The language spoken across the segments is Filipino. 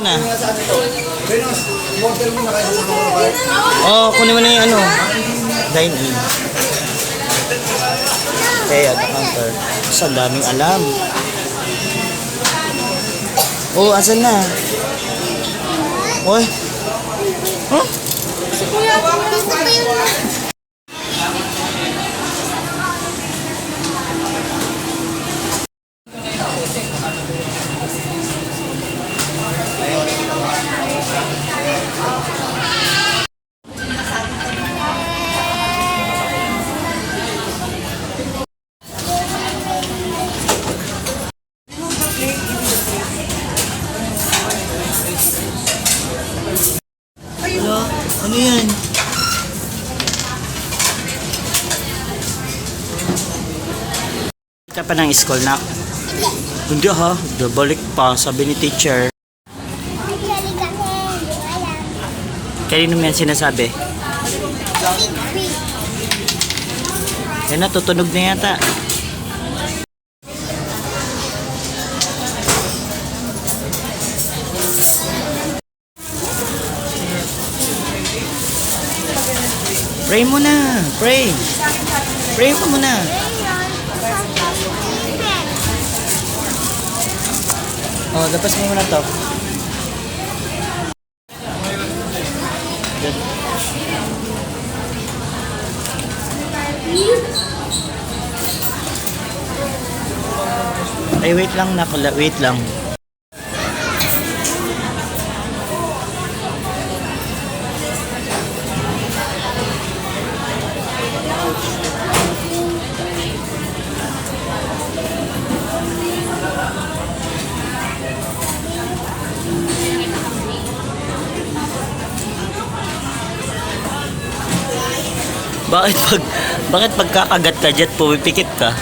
na. Oh, kunin mo na yung ano. Dine in. Okay, at the counter. Sa daming alam. Oh, asan na? Oy. Huh? Hello? Ano yan? Ka pa ng school na? Hindi ha, balik pa, sabi ni teacher. Kanino mo yan sinasabi? Yan na, tutunog na yata. Pray mo na, pray. Pray mo muna. Oh, dapas mo muna to. Ay, wait lang na Wait lang. Bakit pag bakit pagkakagat ka jet pumipikit ka?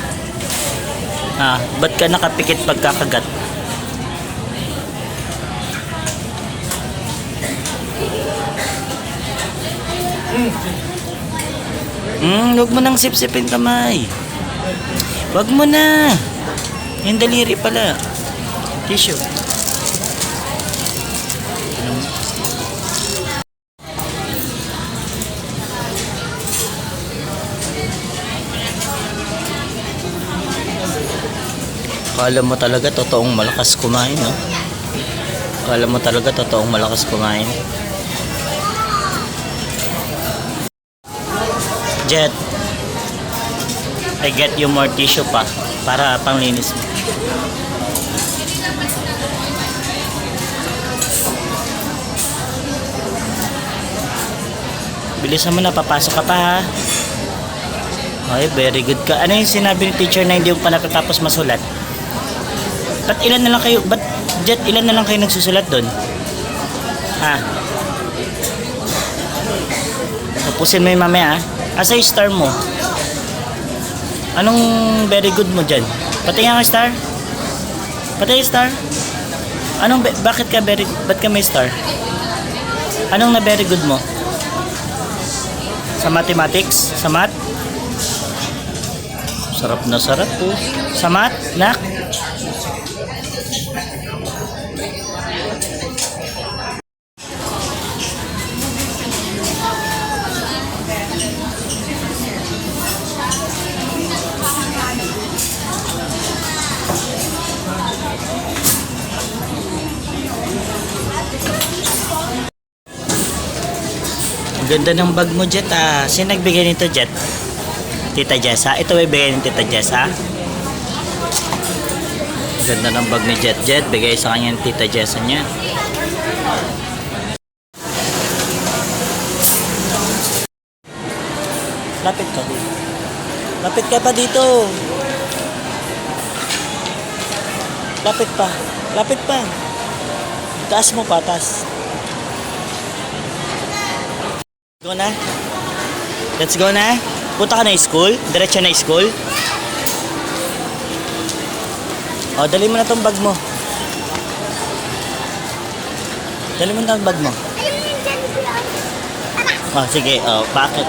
Ha, ba't ka nakapikit pagkakagat? Hmm, huwag mo nang sipsipin kamay. Huwag mo na. Yung daliri pala. Tissue. Kala mo talaga totoong malakas kumain, no? Kala mo talaga totoong malakas kumain. Jet, I get you more tissue pa para panglinis mo. Bilisan mo na, papasok ka pa ha. Ay, very good ka. Ano yung sinabi ni teacher na hindi mo pa natatapos masulat? Ba't ilan na lang kayo, ba't Jet, ilan na lang kayo nagsusulat doon? Ha? Tapusin mo yung mamaya ha? Asa yung star mo? Anong very good mo dyan? Pati nga ang star? Pati yung star? Anong, bakit ka very, ba't ka may star? Anong na very good mo? Sa mathematics? Sa math? Sarap na sarap po. Sa math? Nak? Ganda ng bag mo, Jet, ah. Sino nagbigay nito, Jet? Tita Jessa? Ito ay bigay ni Tita Jessa? Ganda ng bag ni Jet Jet. Bigay sa kanya ni Tita Jessa niya. Lapit ka dito. Lapit ka pa dito. Lapit pa. Lapit pa. Taas mo pa, taas. Go na. Let's go na. Punta ka na school. Diretso na school. O, dali mo na tong bag mo. Dali mo na tong bag mo. Oh, sige. Oh, bakit?